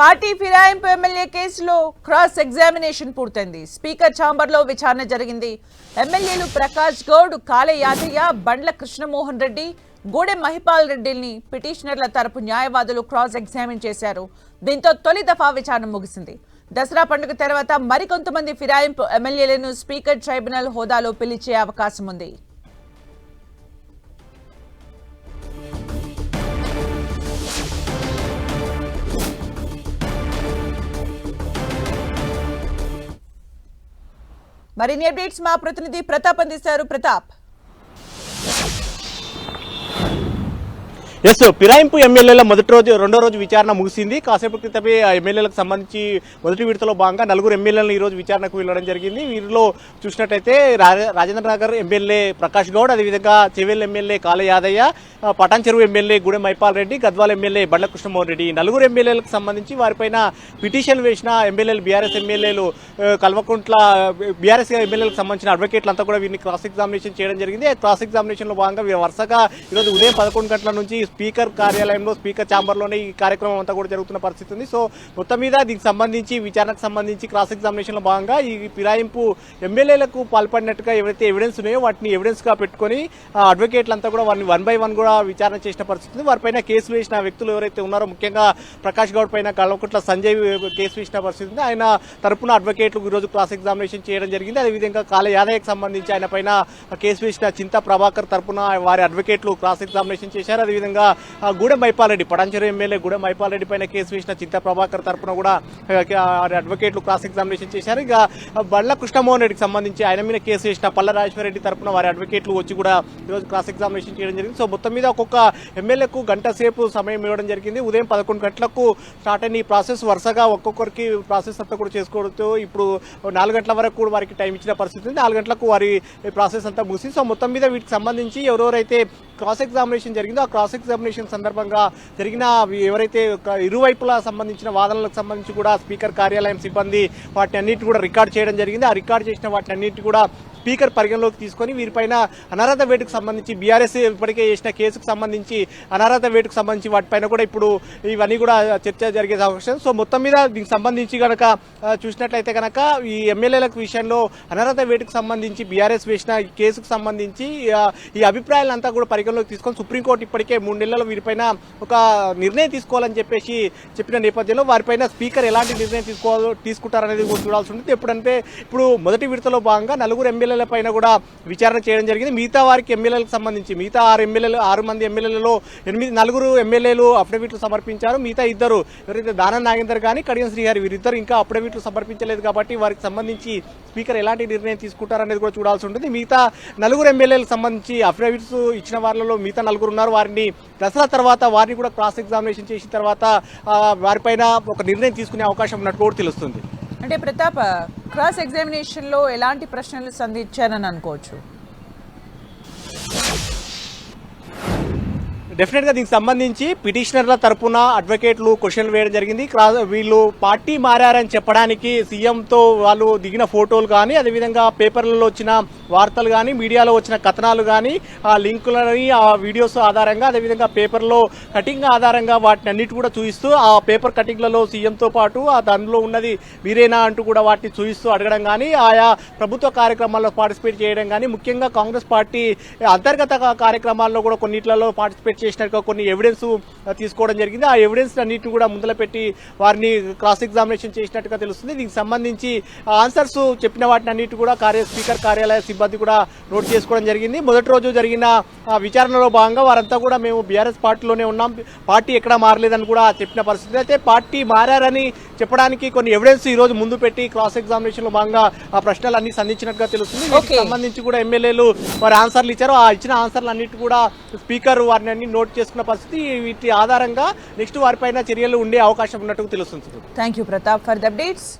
Party ఫిరాయింపు MLA కేసులో cross examination పూర్తయింది. స్పీకర్ ఛాంబర్లో విచారణ జరిగింది. ఎమ్మెల్యేలు ప్రకాష్ గౌడ్ కాలే యాదయ్య బండ్ల కృష్ణమోహన్ రెడ్డి గూడెం మహిపాల్ రెడ్డిని పిటిషనర్ల తరపు న్యాయవాదులు క్రాస్ ఎగ్జామిన్ చేశారు. దీంతో తొలి దఫా విచారణ ముగిసింది. దసరా పండుగ తర్వాత మరికొంతమంది ఫిరాయింపు ఎమ్మెల్యేలను స్పీకర్ ట్రైబ్యునల్ హోదాలో పిలిచే అవకాశం ఉంది. మరిన్ని అప్డేట్స్ మా ప్రతినిధి ప్రతాప్ అందిస్తారు ప్రతాప్ ఎస్ పిరాయింపు ఎమ్మెల్యేల మొదటి రోజు రెండో రోజు విచారణ ముగిసింది. కాసేపు క్రితమే ఎమ్మెల్యేలకు సంబంధించి మొదటి విడతలో భాగంగా నలుగురు ఎమ్మెల్యేలను ఈ రోజు విచారణకు వెళ్ళడం జరిగింది. వీరిలో చూసినట్టయితే రా- రాజేంద్ర నగర్ ఎమ్మెల్యే ప్రకాష్ గౌడ్ అదేవిధంగా Chevella MLA Kale Yadaiah Patancheru MLA Gudem Mahipal Reddy Gadwal MLA Bandla Krishnamohan Reddy. నలుగురు ఎమ్మెల్యేలకు సంబంధించి వారిపైన పిటిషన్ వేసిన ఎమ్మెల్యేలు బీఆర్ఎస్ ఎమ్మెల్యేలు కల్వకుంట్ల బీఆర్ఎస్ ఎమ్మెల్యేలకు సంబంధించిన అడ్వకేట్లు అంతా కూడా వీరిని క్రాస్ ఎగ్జామినేషన్ చేయడం జరిగింది. క్రాస్ ఎగ్జామినేషన్లో భాగంగా వీరు వరుసగా ఈరోజు ఉదయం పదకొండు గంటల నుంచి స్పీకర్ కార్యాలయంలో స్పీకర్ ఛాంబర్లోనే ఈ కార్యక్రమం అంతా కూడా జరుగుతున్న పరిస్థితి ఉంది. సో మొత్తం మీద దీనికి సంబంధించి విచారణకు సంబంధించి క్రాస్ ఎగ్జామినేషన్లో భాగంగా ఈ ఫిరాయింపు ఎమ్మెల్యేలకు పాల్పడినట్టుగా ఎవరైతే ఎవిడెన్స్ ఉన్నాయో వాటిని ఎవిడెన్స్గా పెట్టుకొని ఆ కూడా వారిని వన్ బై వన్ కూడా విచారణ చేసిన పరిస్థితి ఉంది. వారిపైన కేసు వేసిన వ్యక్తులు ఎవరైతే ఉన్నారో ముఖ్యంగా ప్రకాష్ గౌడ్ పైన కళ్ళకుట్ల సంజయ్ కేసు వేసిన పరిస్థితి ఉంది. ఆయన తరపున అడ్వకేట్లు ఈ రోజు క్రాస్ ఎగ్జామినేషన్ చేయడం జరిగింది. అదేవిధంగా కాల యాదయ్యకు సంబంధించి ఆయన పైన కేసు వేసిన చింత ప్రభాకర్ తరపున వారి అడ్వకేట్లు క్రాస్ ఎగ్జామినేషన్ చేశారు. అదేవిధంగా ఆ, గూడెం మైపాలరెడ్డి పటాంచెరు ఎమ్మెల్యే గూడెం మైపాలరెడ్డి పైన కేసు వేసిన చింత ప్రభాకర్ తరపున కూడా ఆ, అడ్వకేట్లు క్రాస్ ఎగ్జామినేషన్ చేశారు. ఇక బళ్ళ కృష్ణమోహన్ రెడ్డికి సంబంధించి ఆయన మీద కేసు వేసిన పల్ల రాజేశ్వరరెడ్డి తరపున వారి అడ్వకేట్లు వచ్చి కూడా ఈరోజు క్రాస్ ఎగ్జామినేషన్ చేయడం జరిగింది. సో మొత్తం మీద ఒక్కొక్క ఎమ్మెల్యేకు గంట సేపు సమయం ఇవ్వడం జరిగింది. ఉదయం పదకొండు గంటలకు స్టార్ట్ అయిన ఈ ప్రాసెస్ వరుసగా ఒక్కొక్కరికి ప్రాసెస్ అంతా కూడా చేసుకోవడంతో ఇప్పుడు నాలుగు గంటల వరకు కూడా వారికి టైం ఇచ్చిన పరిస్థితి ఉంది. నాలుగు గంటలకు వారి ప్రాసెస్ అంతా ముగిసింది. సో మొత్తం మీద వీటికి సంబంధించి ఎవరెవరైతే క్రాస్ ఎగ్జామినేషన్ జరిగిందో ఆ క్రాస్ ఎగ్జామినేషన్ సందర్భంగా జరిగిన ఎవరైతే ఒక ఇరువైపులా సంబంధించిన వాదనలకు సంబంధించి కూడా స్పీకర్ కార్యాలయం సిబ్బంది వాటిని అన్నిటి కూడా రికార్డ్ చేయడం జరిగింది. ఆ రికార్డ్ చేసిన వాటిని అన్నిటి కూడా స్పీకర్ పరిగణలోకి తీసుకొని వీరిపైన అనర్హత వేటుకు సంబంధించి బీఆర్ఎస్ ఇప్పటికే చేసిన కేసుకు సంబంధించి అనర్హత వేటుకు సంబంధించి వాటిపైన కూడా ఇప్పుడు ఇవన్నీ కూడా చర్చ జరిగే అవకాశం. సో మొత్తం మీద దీనికి సంబంధించి కనుక చూసినట్లయితే కనుక ఈ ఎమ్మెల్యేలకు విషయంలో అనర్హత వేటుకు సంబంధించి బీఆర్ఎస్ వేసిన కేసుకు సంబంధించి ఈ అభిప్రాయాలంతా కూడా పరిగణలోకి తీసుకొని సుప్రీంకోర్టు ఇప్పటికే మూడు నెలలు వీరిపైన ఒక నిర్ణయం తీసుకోవాలని చెప్పేసి చెప్పిన నేపథ్యంలో వారిపైన స్పీకర్ ఎలాంటి నిర్ణయం తీసుకోవాలో తీసుకుంటారనేది కూడా చూడాల్సి ఉంటుంది. ఎప్పుడంటే ఇప్పుడు మొదటి విడతలో భాగంగా నలుగురు ఎమ్మెల్యే ఎమ్మెల్యేల పైన కూడా విచారణ చేయడం జరిగింది. మిగతా వారికి ఎమ్మెల్యేలకు సంబంధించి మిగతా ఆరు ఎమ్మెల్యేలు ఆరు మంది ఎమ్మెల్యేలలో ఎనిమిది నలుగురు ఎమ్మెల్యేలు అఫిడవిట్లు సమర్పించారు. మిగతా ఇద్దరు ఎవరైతే దానం నాగేందర్ కానీ కడియం శ్రీహరి వీరిద్దరు ఇంకా అఫిడవిట్లు సమర్పించలేదు కాబట్టి వారికి సంబంధించి స్పీకర్ ఎలాంటి నిర్ణయం తీసుకుంటారనేది కూడా చూడాల్సి ఉంటుంది. మిగతా నలుగురు ఎమ్మెల్యేలకు సంబంధించి అఫిడవిట్స్ ఇచ్చిన వారిలో మిగతా నలుగురు ఉన్నారు. వారిని దసరా తర్వాత వారిని కూడా క్రాస్ ఎగ్జామినేషన్ చేసిన తర్వాత వారిపైన ఒక నిర్ణయం తీసుకునే అవకాశం ఉన్నట్టు కూడా తెలుస్తుంది. అంటే ప్రతాప్ క్రాస్ ఎగ్జామినేషన్లో ఎలాంటి ప్రశ్నలు సంధించారని అనుకోవచ్చు? డెఫినెట్గా దీనికి సంబంధించి పిటిషనర్ల తరపున అడ్వకేట్లు క్వశ్చన్లు వేయడం జరిగింది. వీళ్ళు పార్టీ మారారని చెప్పడానికి సీఎంతో వాళ్ళు దిగిన ఫోటోలు కానీ అదేవిధంగా పేపర్లలో వచ్చిన వార్తలు కానీ మీడియాలో వచ్చిన కథనాలు కానీ ఆ లింకులని ఆ వీడియోస్ ఆధారంగా అదేవిధంగా పేపర్లో కటింగ్ ఆధారంగా వాటిని అన్నిటి కూడా చూపిస్తూ ఆ పేపర్ కటింగ్లలో సీఎంతో పాటు ఆ దానిలో ఉన్నది మీరేనా అంటూ కూడా వాటిని చూపిస్తూ అడగడం కానీ ఆయా ప్రభుత్వ కార్యక్రమాల్లో పార్టిసిపేట్ చేయడం కానీ ముఖ్యంగా కాంగ్రెస్ పార్టీ అంతర్గత కార్యక్రమాల్లో కూడా కొన్నిట్లలో పార్టిసిపేట్ చేసినట్టుగా కొన్ని ఎవిడెన్స్ తీసుకోవడం జరిగింది. ఆ ఎవిడెన్స్ అన్నిటిని కూడా ముందల పెట్టి వారిని క్రాస్ ఎగ్జామినేషన్ చేసినట్టుగా తెలుస్తుంది. దీనికి సంబంధించి ఆన్సర్స్ చెప్పిన వాటిని అన్నిటి కూడా కార్య స్పీకర్ కార్యాలయ సిబ్బంది కూడా నోట్ చేసుకోవడం జరిగింది. మొదటి రోజు జరిగిన విచారణలో భాగంగా వారంతా కూడా మేము బీఆర్ఎస్ పార్టీలోనే ఉన్నాం. పార్టీ ఎక్కడా మారలేదని కూడా చెప్పిన పరిస్థితి. అయితే పార్టీ మారారని చెప్పడానికి కొన్ని ఎవిడెన్స్ ఈ రోజు ముందు పెట్టి క్రాస్ ఎగ్జామినేషన్లో భాగంగా ఆ ప్రశ్నలు అన్ని సంధించినట్టుగా తెలుస్తుంది. వీటికి. సంబంధించి కూడా ఎమ్మెల్యేలు వారి ఆన్సర్లు ఇచ్చారు. ఆ ఇచ్చిన ఆన్సర్లు అన్నిటి కూడా స్పీకర్ వారిని అన్ని నోట్ చేసుకున్న పరిస్థితి వీటి ఆధారంగా నెక్స్ట్ వారిపైన చర్యలు ఉండే అవకాశం ఉన్నట్టు తెలుస్తుంది. Thank you Pratap for the updates